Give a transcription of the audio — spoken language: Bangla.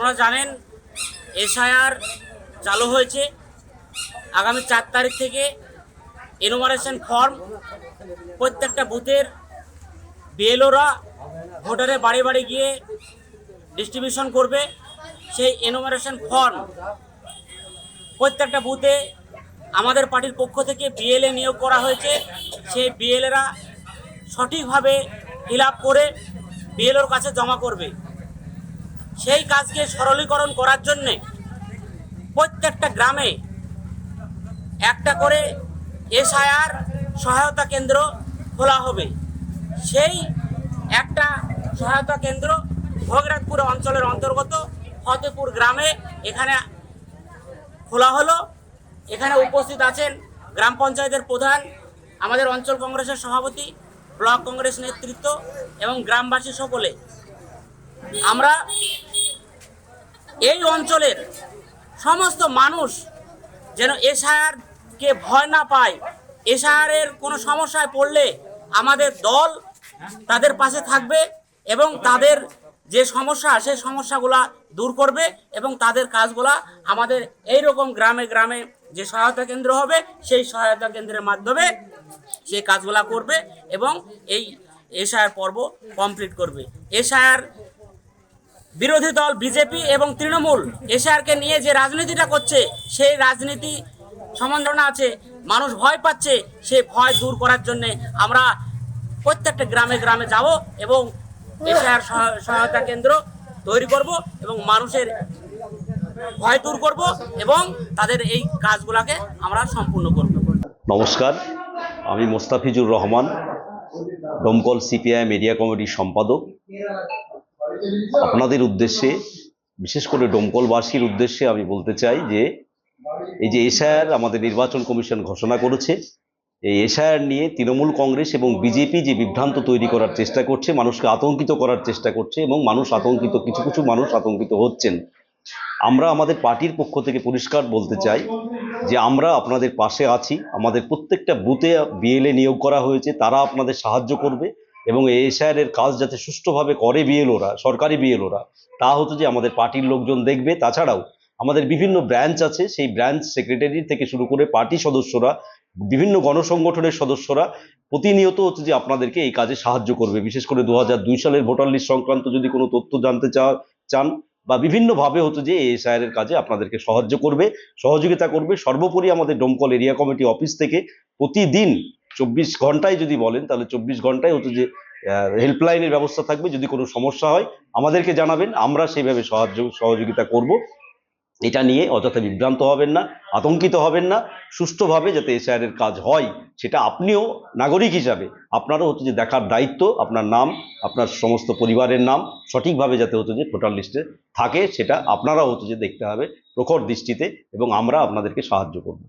আপনারা জানেন, এসআইআর চালু হয়েছে আগামী চার তারিখ থেকে এনোমারেশন ফর্ম প্রত্যেকটা বুথের বিএলওরা ভোটারের বাড়ি বাড়ি গিয়ে ডিস্ট্রিবিউশন করবে। সেই এনোমারেশন ফর্ম প্রত্যেকটা বুথে আমাদের পার্টির পক্ষ থেকে বিএলএ নিয়োগ করা হয়েছে। সেই বিএলএরা সঠিকভাবে ফিল করে বিএলওর কাছে জমা করবে। সেই কাজকে সরলীকরণ করার জন্যে প্রত্যেকটা গ্রামে একটা করে এসআইআর সহায়তা কেন্দ্র খোলা হবে। সেই একটা সহায়তা কেন্দ্র ভোগরাজপুর অঞ্চলের অন্তর্গত ফতেপুর গ্রামে এখানে খোলা হলো। এখানে উপস্থিত আছেন গ্রাম পঞ্চায়েতের প্রধান, আমাদের অঞ্চল কংগ্রেসের সভাপতি, ব্লক কংগ্রেস নেতৃত্ব এবং গ্রামবাসী সকলে। আমরা এই অঞ্চলের সমস্ত মানুষ যেন এসআরকে ভয় না পায় এসআরের কোনো সমস্যায় পড়লে আমাদের দল তাদের পাশে থাকবে এবং তাদের যে সমস্যা, সেই সমস্যাগুলা দূর করবে এবং তাদের কাজগুলা আমাদের এই রকম গ্রামে গ্রামে যে সহায়তা কেন্দ্র হবে, সেই সহায়তা কেন্দ্রের মাধ্যমে সেই কাজগুলা করবে এবং এই এসআর পর্ব কমপ্লিট করবে। এসআর বিরোধী দল, বিজেপি এবং তৃণমূল এসআরকে নিয়ে যে রাজনীতিটা করছে, সেই রাজনীতি সমান্তরণা আছে। মানুষ ভয় পাচ্ছে সেই ভয় দূর করার জন্য আমরা প্রত্যেকটা গ্রামে গ্রামে যাব এবং এসআর সহায়তা কেন্দ্র তৈরি করব এবং মানুষের ভয় দূর করব এবং তাদের এই কাজগুলোকে আমরা সম্পূর্ণ করব। নমস্কার, আমি মোস্তাফিজুর রহমান ডোমকল সিপিআই মিডিয়া কমিটির সম্পাদক। আপনাদের উদ্দেশ্যে, বিশেষ করে ডোমকলবাসীর উদ্দেশ্যে আমি বলতে চাই যে, এই যে এসআইআর আমাদের নির্বাচন কমিশন ঘোষণা করেছে, এই এসআইআর নিয়ে তৃণমূল কংগ্রেস এবং বিজেপি যে বিভ্রান্ত তৈরি করার চেষ্টা করছে, মানুষকে আতঙ্কিত করার চেষ্টা করছে এবং মানুষ আতঙ্কিত, কিছু কিছু মানুষ আতঙ্কিত হচ্ছেন। আমরা আমাদের পার্টির পক্ষ থেকে পরিষ্কার বলতে চাই যে, আমরা আপনাদের পাশে আছি। আমাদের প্রত্যেকটা বুথে বিএলএ নিয়োগ করা হয়েছে, তারা আপনাদের সাহায্য করবে। এবং এই এর কাজ যাতে সুষ্ঠুভাবে করে বিএলওরা সরকারি বিএলওরা তা হতো যে আমাদের পার্টির লোকজন দেখবে। তাছাড়াও আমাদের বিভিন্ন ব্রাঞ্চ আছে, সেই ব্রাঞ্চ সেক্রেটারি থেকে শুরু করে পার্টি সদস্যরা, বিভিন্ন গণসংগঠনের সদস্যরা প্রতিনিয়ত হচ্ছে যে আপনাদেরকে এই কাজে সাহায্য করবে। বিশেষ করে দু সালের ভোটার লিস্ট সংক্রান্ত যদি কোনো তথ্য জানতে চান বা বিভিন্নভাবে হতো যে এসআইআর এর কাজে আপনাদেরকে সাহায্য করবে, সহযোগিতা করবে, সর্বোপরি আমাদের ডোমকল এরিয়া কমিটি অফিস থেকে প্রতিদিন চব্বিশ ঘন্টায় যদি বলেন, তাহলে চব্বিশ ঘন্টায় হতো যে হেল্পলাইনের ব্যবস্থা থাকবে, যদি কোনো সমস্যা হয়, আমাদেরকে জানাবেন, আমরা সেইভাবে সাহায্য, সহযোগিতা করব। এটা নিয়ে অযথা বিভ্রান্ত হবেন না, আতঙ্কিত হবেন না, সুষ্ঠুভাবে যাতে এসআইআর এর কাজ হয়, সেটা আপনিও নাগরিক হিসাবে, আপনারও হচ্ছে যে দেখার দায়িত্ব, আপনার নাম, আপনার সমস্ত পরিবারের নাম, সঠিকভাবে যাতে হতো যে ভোটার লিস্টে থাকে, সেটা আপনারাও হতো যে দেখতে হবে প্রখর দৃষ্টিতে, এবং আমরা আপনাদেরকে সাহায্য করব।